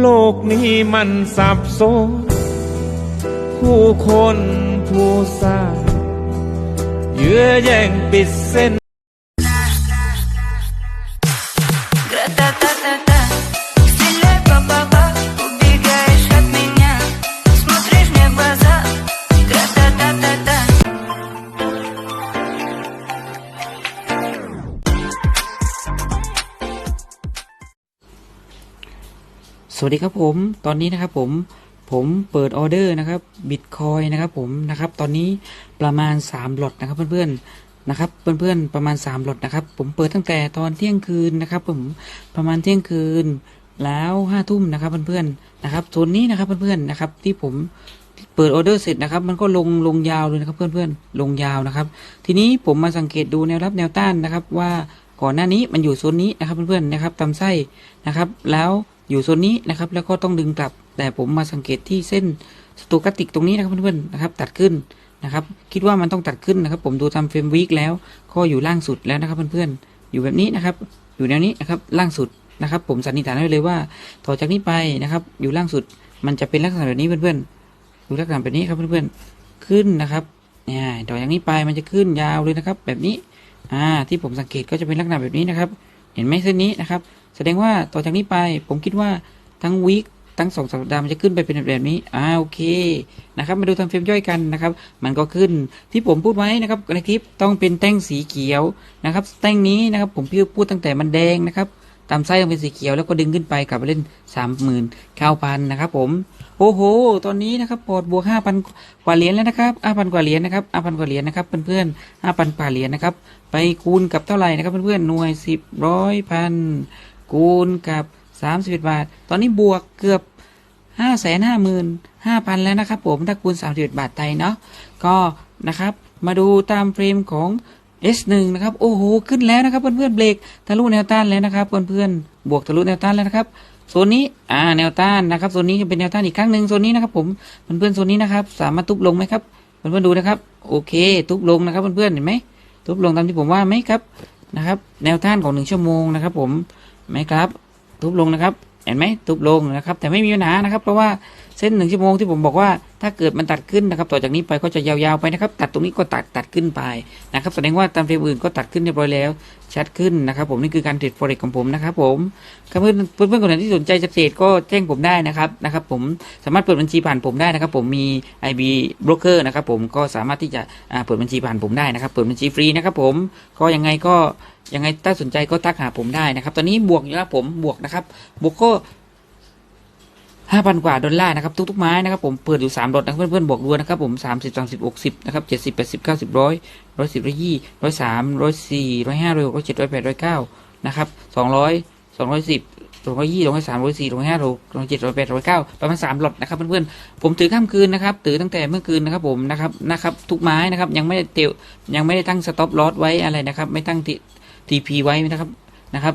โลกนี้มันสับสนผู้คนผู้สร้างเยื้อแย่งปิดเส้น วัสดีครับผมตอนนี้นะครับผมผมเปิดออเดอร์นะครับบิตคอยนะครับผมนะครับตอนนี้ประมาณ3หลอดนะครับเพื่อนๆนะครับเพื่อนๆประมาณ3หลอดนะครับผมเปิดตั้งแต่ตอนเที่ยงคืนนะครับผมประมาณเที่ยงคืนแล้วห้าทุ่มนะครับเพื่อนๆนะครับโซนนี้นะครับเพื่อนๆนะครับที่ผมเปิดออเดอร์เสร็จนะครับมันก็ลงลงยาวเลยนะครับเพื่อนๆลงยาวนะครับ ทีนี้ผมมาสังเกตดูแนวรับแนวต้านนะครับว่าก่อนหน้านี้มันอยู่โซนนี้นะครับเพื่อนๆนะครับตำไส้นะครับแล้ว อยู่โซนนี้นะครับ แล้วก็ต้องดึงกลับ แต่ผมมาสังเกตที่เส้นสตูกติกตรงนี้นะครับเพื่อนๆนะครับ ตัดขึ้นนะครับ คิดว่ามันต้องตัดขึ้นนะครับ ผมดูทำเฟรมวีคแล้ว ก็อยู่ล่างสุดแล้วนะครับเพื่อนๆ อยู่แบบนี้นะครับ อยู่แนวนี้นะครับ ล่างสุดนะครับ ผมสันนิษฐานได้เลยว่า ต่อจากนี้ไปนะครับ อยู่ล่างสุด มันจะเป็นลักษณะแบบนี้เพื่อนๆ ดูลักษณะแบบนี้ครับเพื่อนๆ ขึ้นนะครับเนี่ยต่อจากนี้ไปมันจะขึ้นยาวเลยนะครับ แบบนี้ อ่า ที่ผมสังเกตก็จะเป็นลักษณะแบบนี้นะครับ เห็นไหมเส้นนี้นะครับ แสดงว่าต่อจากนี้ไปผมคิดว่าทั้งวีคทั้งสองสัปดาห์มันจะขึ้นไปเป็นแบบนี้ อ่าโอเคนะครับ มาดูทำเฟรมย่อยกันนะครับ มันก็ขึ้นที่ผมพูดไว้นะครับในคลิปต้องเป็นแต้งสีเขียวนะครับแต้งนี้นะครับผมพี่พูดตั้งแต่มันแดงนะครับ ตามไส้ต้องเป็นสีเขียวแล้วก็ดึงขึ้นไปกลับมาเล่นสามหมื่นเก้าพันนะครับผม โอ้โห ตอนนี้นะครับพอร์ตบวกห้าพันกว่าเหรียญแล้วนะครับห้าพันกว่าเหรียญนะครับห้าพันกว่าเหรียญนะครับเพื่อนๆห้าพันกว่าเหรียญนะครับ ไปคูณกับเท่าไหร่นะครับเพื่อนๆหน่วยสิบร้อยพันคูณกับสามสิบบาท ตอนนี้บวกเกือบห้าแสนห้าหมื่นห้าพันแล้วนะครับผมถ้าคูณสามสิบบาทไทยเนาะก็นะครับมาดูตามเฟรมของ S1 นะครับโอ้โหขึ้นแล้วนะครับเพื่อนๆเบรกทะลุแนวต้านแล้วนะครับเพื่อนๆบวกทะลุแนวต้านแล้วนะครับโซนนี้อ่าแนวต้านนะครับโซนนี้จะเป็นแนวต้านอีกครั้งหนึ่งโซนนี้นะครับผมเพื่อนๆโซนนี้นะครับสามารถทุบลงไหมครับเพื่อนๆดูนะครับโอเค ทุบลงนะครับเพื่อนๆเห็นไหมทุบลงตามที่ผมว่าไหมครับนะครับ แนวต้านของหนึ่งชั่วโมงนะครับ ผมไหมครับ ทุบลงนะครับ เห็นไหมทุบลงนะครับ แต่ไม่มีปัญหานะครับ เพราะว่าเส้นหนึ่งชั่วโมงที่ผมบอกว่าถ้าเกิดมันตัดขึ้นนะครับ ต่อจากนี้ไปก็จะยาวๆไปนะครับ ตัดตรงนี้ก็ตัดตัดขึ้นไปนะครับแสดงว่าตามเฟรมอื่นก็ตัดขึ้นเรียบร้อยแล้ว ชัดขึ้นนะครับ ผมนี่คือการเทรด forex ของผมนะครับผมเพื่อนเพื่อนคนไหนที่สนใจจะเทรดก็แจ้งผมได้นะครับนะครับ ผมสามารถเปิดบัญชีผ่านผมได้นะครับ ผมมี IB broker นะครับ ผมก็สามารถที่จะเปิดบัญชีผ่านผมได้นะครับ เปิดบัญชีฟรีนะครับ ผมก็ยังไงก็ ยังไงถ้าสนใจก็ทักหาผมได้นะครับ ตอนนี้บวกอยู่แล้วผมบวกนะครับ บวกก็ห้าพันกว่าดอลลาร์นะครับทุกๆไม้นะครับผมเปิดอยู่สามดอทนะเพื่อนๆบอกรวยนะครับผมสามสิบสามสิบหกสิบนะครับเจ็ดสิบแปดสิบเก้าสิบร้อยร้อยสิบร้อยยี่ร้อยสามร้อยสี่ร้อยห้าร้อยหกร้อยเจ็ดร้อยแปดร้อยเก้านะครับสองร้อยสองร้อยสิบสองร้อยยี่ร้อยสามร้อยสี่ร้อยห้าร้อยเจ็ดร้อยแปดร้อยเก้าประมาณสามหลอดนะครับเพื่อนๆผมถือข้ามคืนนะครับถือตั้งแต่เมื่อคืนนะครับผมนะครับนะครับทุกไม้นะครับยังไม่ได้เตียวยังไม่ได้ตั้งสต็อปลอสไว้อะไรนะครับไม่ตั้ง ทีพีไว้นะครับนะครับ